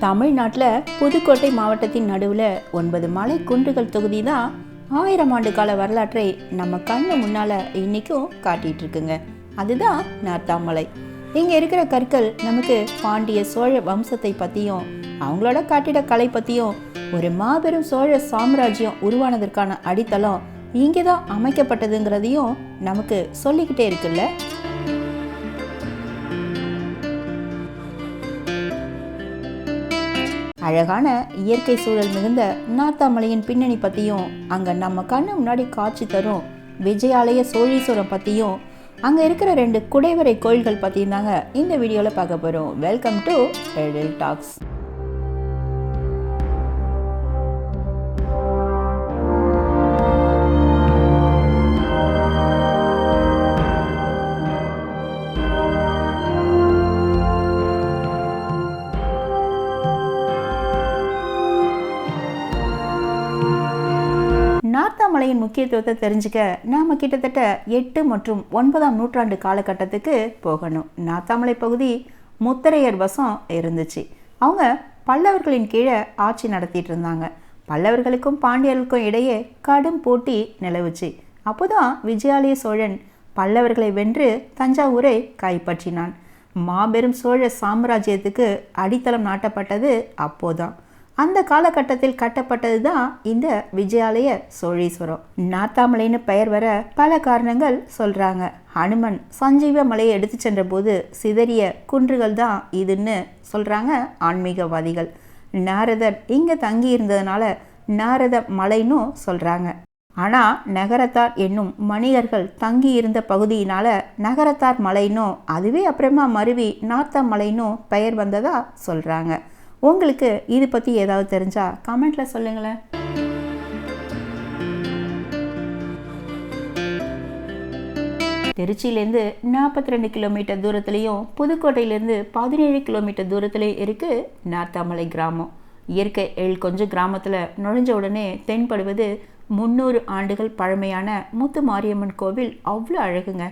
தமிழ்நாட்டில் புதுக்கோட்டை மாவட்டத்தின் நடுவில் ஒன்பது மலை குன்றுகள் தொகுதி தான் ஆயிரம் ஆண்டு கால வரலாற்றை நம்ம கண்ணு முன்னால் இன்றைக்கும் காட்டிகிட்டு இருக்குங்க. அதுதான் நார்த்தாமலை இங்கே இருக்கிற கற்கள் நமக்கு பாண்டிய சோழ வம்சத்தை பற்றியும் அவங்களோட கட்டிடக்கலை பற்றியும் ஒரு மாபெரும் சோழ சாம்ராஜ்யம் உருவானதற்கான அடித்தளம் இங்கே தான் அமைக்கப்பட்டதுங்கிறதையும் நமக்கு சொல்லிக்கிட்டே இருக்குல்ல? அழகான இயற்கை சூழல் மிகுந்த நாத்தாமலையின் பின்னணி பற்றியும் அங்கே நம்ம கண்ணு முன்னாடி காட்சி தரும் விஜயாலய சோழீஸ்வரம் பற்றியும் அங்கே இருக்கிற ரெண்டு குடைவரை கோயில்கள் பற்றியும் தாங்க இந்த வீடியோவில் பார்க்க போகிறோம் வெல்கம் டு எழில் டாக்ஸ் நார்த்தாமலையின் முக்கியத்துவத்தை தெரிஞ்சுக்க நாம் கிட்டத்தட்ட எட்டு மற்றும் ஒன்பதாம் நூற்றாண்டு காலகட்டத்துக்கு போகணும். நார்த்தாமலை பகுதி முத்தரையர் வசம் இருந்துச்சு. அவங்க பல்லவர்களின் கீழே ஆட்சி நடத்திட்டு இருந்தாங்க. பல்லவர்களுக்கும் பாண்டியர்களுக்கும் இடையே கடும் போட்டி நிலவுச்சு. அப்போதான் விஜயாலய சோழன் பல்லவர்களை வென்று தஞ்சாவூரை கைப்பற்றினான். மாபெரும் சோழ சாம்ராஜ்யத்துக்கு அடித்தளம் நாட்டப்பட்டது அப்போதான். அந்த காலகட்டத்தில் கட்டப்பட்டது தான் இந்த விஜயாலய சோழீஸ்வரம். நாத்தாமலைன்னு பெயர் வர பல காரணங்கள் சொல்கிறாங்க ஹனுமன் சஞ்சீவ மலையை எடுத்து சென்ற போது சிதறிய குன்றுகள் தான் இதுன்னு சொல்கிறாங்க ஆன்மீகவாதிகள். நாரதர் இங்கே தங்கி இருந்ததுனால நாரத மலைன்னு சொல்கிறாங்க ஆனால் நகரத்தார் என்னும் மனிதர்கள் தங்கி இருந்த பகுதியினால நகரத்தார் மலைன்னும் அதுவே அப்புறமா மருவி நார்த்த மலைன்னும் பெயர் வந்ததாக சொல்கிறாங்க உங்களுக்கு இது பற்றி ஏதாவது தெரிஞ்சால் கமெண்ட்டில் சொல்லுங்களேன். திருச்சியிலேருந்து நாற்பத்தி ரெண்டு கிலோமீட்டர் தூரத்துலேயும் புதுக்கோட்டையிலேருந்து பதினேழு கிலோமீட்டர் தூரத்துலேயும் இருக்குது நார்த்தாமலை கிராமம். இயற்கை எழில் கொஞ்சம் கிராமத்தில் நுழைஞ்ச உடனே தென்படுவது முந்நூறு ஆண்டுகள் பழமையான முத்து மாரியம்மன் கோவில் அவ்வளோ அழகுங்க.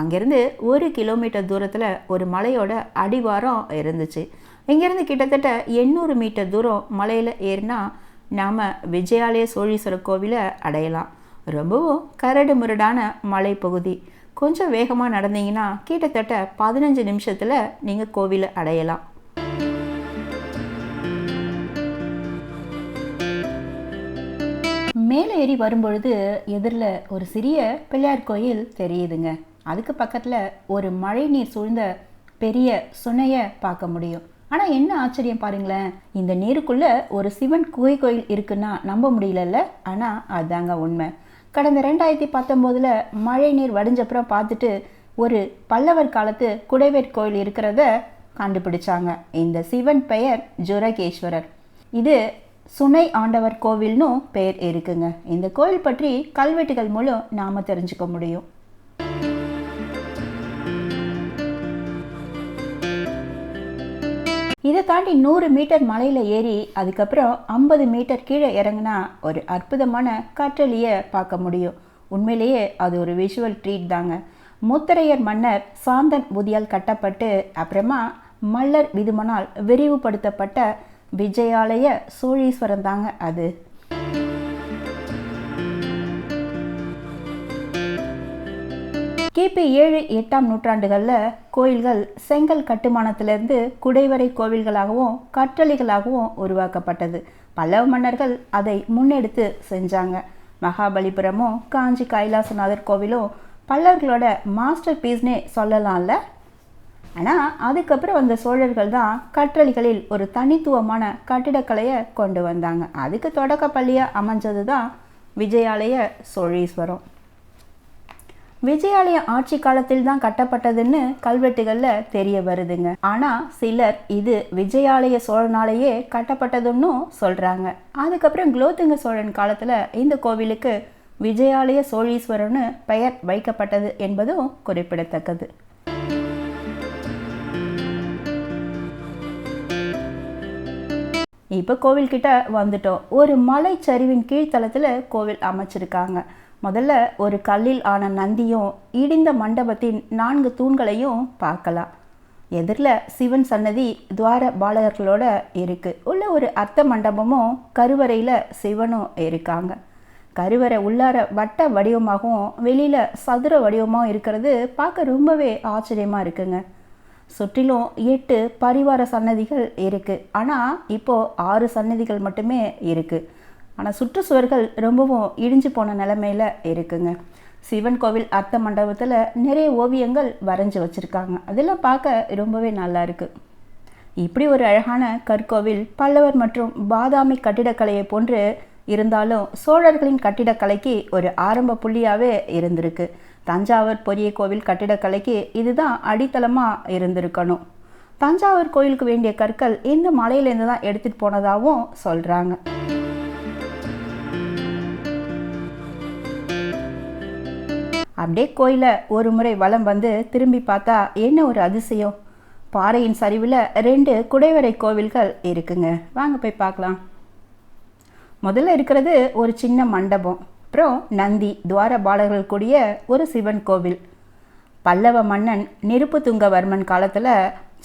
அங்கேருந்து ஒரு கிலோமீட்டர் தூரத்தில் ஒரு மலையோட அடிவாரம் இருந்துச்சு. இங்கேருந்து கிட்டத்தட்ட எண்ணூறு மீட்டர் தூரம் மலையில் ஏறினா நாம் விஜயாலய சோழீஸ்வரர் கோவிலை அடையலாம். ரொம்பவும் கரடு முரடான மலைப்பகுதி கொஞ்சம் வேகமாக நடந்தீங்கன்னா கிட்டத்தட்ட பதினஞ்சு நிமிஷத்தில் நீங்கள் கோவிலை அடையலாம். மேலே ஏறி வரும்பொழுது எதிரில் ஒரு சிறிய பிள்ளையார் கோயில் தெரியுதுங்க. அதுக்கு பக்கத்தில் ஒரு மழை நீர் சூழ்ந்த பெரிய சுனையை பார்க்க முடியும். ஆனால் என்ன ஆச்சரியம் பாருங்களேன். இந்த நீருக்குள்ளே ஒரு சிவன் குகை கோயில் இருக்குன்னா நம்ப முடியலல்ல? ஆனால் அதுதாங்க உண்மை. கடந்த ரெண்டாயிரத்தி பத்தொம்போதில் மழை நீர் வடிஞ்சப்புறம் பார்த்துட்டு ஒரு பல்லவர் காலத்து குடைவேட் கோயில் இருக்கிறத கண்டுபிடிச்சாங்க. இந்த சிவன் பெயர் ஜுரகேஸ்வரர். இது சுனை ஆண்டவர் கோவில்னும் பெயர் இருக்குங்க. இந்த கோயில் பற்றி கல்வெட்டுகள் மூலம் நாம் தெரிஞ்சுக்க முடியும். இதை தாண்டி நூறு மீட்டர் மலையில் ஏறி அதுக்கப்புறம் ஐம்பது மீட்டர் கீழே இறங்கினா ஒரு அற்புதமான காற்றலியை பார்க்க முடியும். உண்மையிலேயே அது ஒரு விஷுவல் ட்ரீட் தாங்க. முத்தரையர் மன்னர் சாந்தன் புதியால் கட்டப்பட்டு அப்புறமா மல்லர் விதுமனால் விரிவுபடுத்தப்பட்ட விஜயாலய சோழீஸ்வரம் தாங்க அது. கிபி ஏழு எட்டாம் நூற்றாண்டுகளில் கோயில்கள் செங்கல் கட்டுமானத்திலிருந்து குடைவரை கோவில்களாகவும் கற்றளிகளாகவும் உருவாக்கப்பட்டது. பல்லவ மன்னர்கள் அதை முன்னெடுத்து செஞ்சாங்க. மகாபலிபுரமும் காஞ்சி கைலாசநாதர் கோவிலும் பல்லவர்களோட மாஸ்டர் பீஸ்னே சொல்லலாம்ல? ஆனால் அதுக்கப்புறம் வந்த சோழர்கள் தான் கற்றளிகளில் ஒரு தனித்துவமான கட்டிடக்கலையை கொண்டு வந்தாங்க. அதுக்கு தொடக்கப்பள்ளியாக அமைஞ்சது தான் விஜயாலய சோழீஸ்வரம். விஜயாலய ஆட்சி காலத்தில் தான் கட்டப்பட்டதுன்னு கல்வெட்டுகளில் தெரிய வருதுங்க. ஆனால் சிலர் இது விஜயாலய சோழனாலேயே கட்டப்பட்டதுன்னு சொல்கிறாங்க அதுக்கப்புறம் குலோத்துங்க சோழன் காலத்தில் இந்த கோவிலுக்கு விஜயாலய சோழீஸ்வரர்னு பெயர் வைக்கப்பட்டது என்பதும் குறிப்பிடத்தக்கது. இப்போ கோவில்கிட்ட வந்துட்டோம். ஒரு மலை சரிவின் கீழ்த்தளத்தில் கோவில் அமைச்சிருக்காங்க. முதல்ல ஒரு கல்லில் ஆன நந்தியும் இடிந்த மண்டபத்தின் நான்கு தூண்களையும் பார்க்கலாம். எதிரில் சிவன் சன்னதி துவார பாலகர்களோட இருக்குது உள்ள ஒரு அர்த்த மண்டபமும் கருவறையில் சிவனும் இருக்காங்க. கருவறை உள்ளார வட்ட வடிவமாகவும் வெளியில் சதுர வடிவமாகவும் இருக்கிறது பார்க்க ரொம்பவே ஆச்சரியமாக இருக்குங்க. சுற்றிலும் எட்டு பரிவார சன்னதிகள் இருக்குது ஆனால் இப்போது ஆறு சன்னதிகள் மட்டுமே இருக்குது ஆனால் சுற்றுச்சுவர்கள் ரொம்பவும் இடிஞ்சு போன நிலமையில இருக்குங்க. சிவன் கோவில் அர்த்த மண்டபத்தில் நிறைய ஓவியங்கள் வரைஞ்சி வச்சுருக்காங்க. அதெல்லாம் பார்க்க ரொம்பவே நல்லா இருக்குது இப்படி ஒரு அழகான கற்கோவில் பல்லவர் மற்றும் பாதாமி கட்டிடக்கலையை போன்று இருந்தாலும் சோழர்களின் கட்டிடக்கலைக்கு ஒரு ஆரம்ப புள்ளியாகவே இருந்திருக்கு. தஞ்சாவூர் பொரிய கோவில் கட்டிடக்கலைக்கு இதுதான் அடித்தளமாக இருந்திருக்கணும். தஞ்சாவூர் கோயிலுக்கு வேண்டிய கற்கள் இந்த மலையிலேருந்து தான் எடுத்துகிட்டு போனதாகவும் சொல்கிறாங்க அப்படியே கோயிலை ஒரு முறை வலம் வந்து திரும்பி பார்த்தா என்ன ஒரு அதிசயம்? பாறையின் சரிவில் ரெண்டு குடைவரை கோவில்கள் இருக்குங்க. வாங்க போய் பார்க்கலாம். முதல்ல இருக்கிறது ஒரு சின்ன மண்டபம். அப்புறம் நந்தி துவார பாலகர்கள் கூடிய ஒரு சிவன் கோவில். பல்லவ மன்னன் நிருப்புத்துங்கவர்மன் காலத்தில்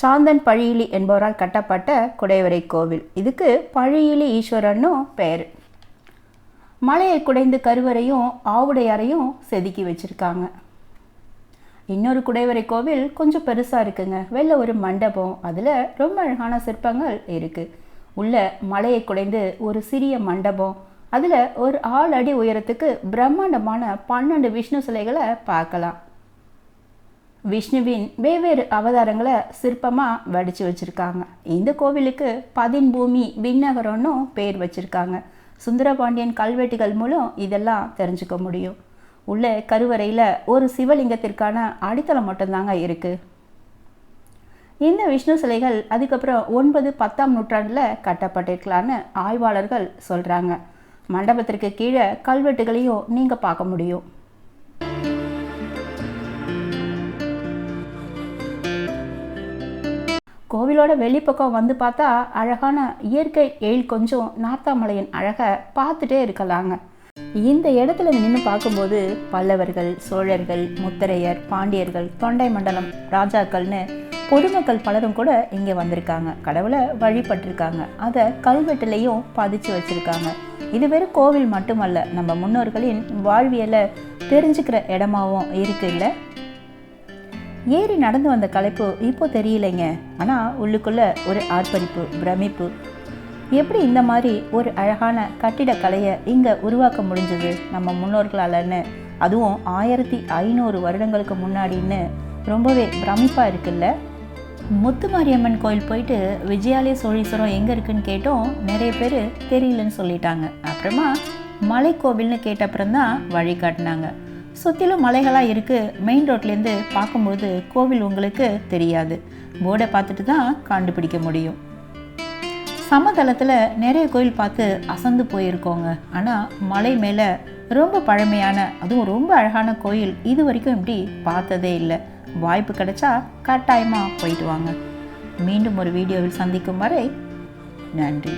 சாந்தன் பழியிலி என்பவரால் கட்டப்பட்ட குடைவரை கோவில். இதுக்கு பழியிலி ஈஸ்வரன்னும் பெயர். மலையை குடைந்து கருவறையும் ஆவுடையாரையும் செதுக்கி வச்சுருக்காங்க. இன்னொரு குடைவரை கோவில் கொஞ்சம் பெருசாக இருக்குங்க. வெளில ஒரு மண்டபம் அதில் ரொம்ப அழகான சிற்பங்கள் இருக்குது உள்ள மலையை குடைந்து ஒரு சிறிய மண்டபம் அதில் ஒரு ஆள் அடி உயரத்துக்கு பிரம்மாண்டமான பன்னெண்டு விஷ்ணு சிலைகளை பார்க்கலாம். விஷ்ணுவின் வெவ்வேறு அவதாரங்களை சிற்பமாக வடித்து வச்சுருக்காங்க. இந்த கோவிலுக்கு பதின்பூமி விண்ணகரம்னு பேர் வச்சுருக்காங்க. சுந்தரபாண்டியன் கல்வெட்டுகள் மூலம் இதெல்லாம் தெரிஞ்சுக்க முடியும். உள்ள கருவறையில் ஒரு சிவலிங்கத்திற்கான அடித்தளம் மட்டும்தாங்க இருக்குது இந்த விஷ்ணு சிலைகள் அதுக்கப்புறம் ஒன்பது பத்தாம் நூற்றாண்டில் கட்டப்பட்டிருக்கலான்னு ஆய்வாளர்கள் சொல்கிறாங்க மண்டபத்திற்கு கீழே கல்வெட்டுகளையும் நீங்கள் பார்க்க முடியும். கோவிலோட வெளிப்பக்கம் வந்து பார்த்தா அழகான இயற்கை எயில் கொஞ்சம் நாத்தாமலையின் அழகை பார்த்துட்டே இருக்கலாங்க. இந்த இடத்துல நின்று பார்க்கும்போது பல்லவர்கள் சோழர்கள் முத்தரையர் பாண்டியர்கள் தொண்டை மண்டலம் ராஜாக்கள்னு பொதுமக்கள் பலரும் கூட இங்கே வந்திருக்காங்க. கடவுளை வழிபட்டிருக்காங்க. அதை கல்வெட்டுலேயும் பதிச்சு வச்சுருக்காங்க. இது வெறும் கோவில் மட்டுமல்ல நம்ம முன்னோர்களின் வாழ்வியலை தெரிஞ்சுக்கிற இடமாவும் இருக்குது இல்லை ஏறி நடந்து வந்த களைப்பு இப்போ தெரியலைங்க. ஆனால் உள்ளுக்குள்ள ஒரு ஆர்ப்பரிப்பு பிரமிப்பு. எப்படி இந்த மாதிரி ஒரு அழகான கட்டிடக்கலையை இங்கே உருவாக்க முடிஞ்சது நம்ம முன்னோர்களாலன்னு? அதுவும் ஆயிரத்தி ஐநூறு வருடங்களுக்கு முன்னாடின்னு ரொம்பவே பிரமிப்பாக இருக்குல்ல? முத்து மாரியம்மன் கோயில் போயிட்டு விஜயாலய சோழீஸ்வரம் எங்கே இருக்குன்னு கேட்டோம். நிறைய பேர் தெரியலன்னு சொல்லிட்டாங்க. அப்புறமா மலை கோவில்னு கேட்டப்புறம் தான் வழி காட்டினாங்க சுற்றிலும் மலைகளாக இருக்குது மெயின் ரோட்லேருந்து பார்க்கும்போது கோவில் உங்களுக்கு தெரியாது. போர்டை பார்த்துட்டு தான் கண்டுபிடிக்க முடியும். சமதளத்தில் நிறைய கோயில் பார்த்து அசந்து போயிருக்கோங்க. ஆனால் மலை மேலே ரொம்ப பழமையான அதுவும் ரொம்ப அழகான கோயில் இது வரைக்கும் இப்படி பார்த்ததே இல்லை. வாய்ப்பு கிடைச்சா கட்டாயமாக போயிட்டு வாங்க. மீண்டும் ஒரு வீடியோவில் சந்திக்கும் வரை நன்றி.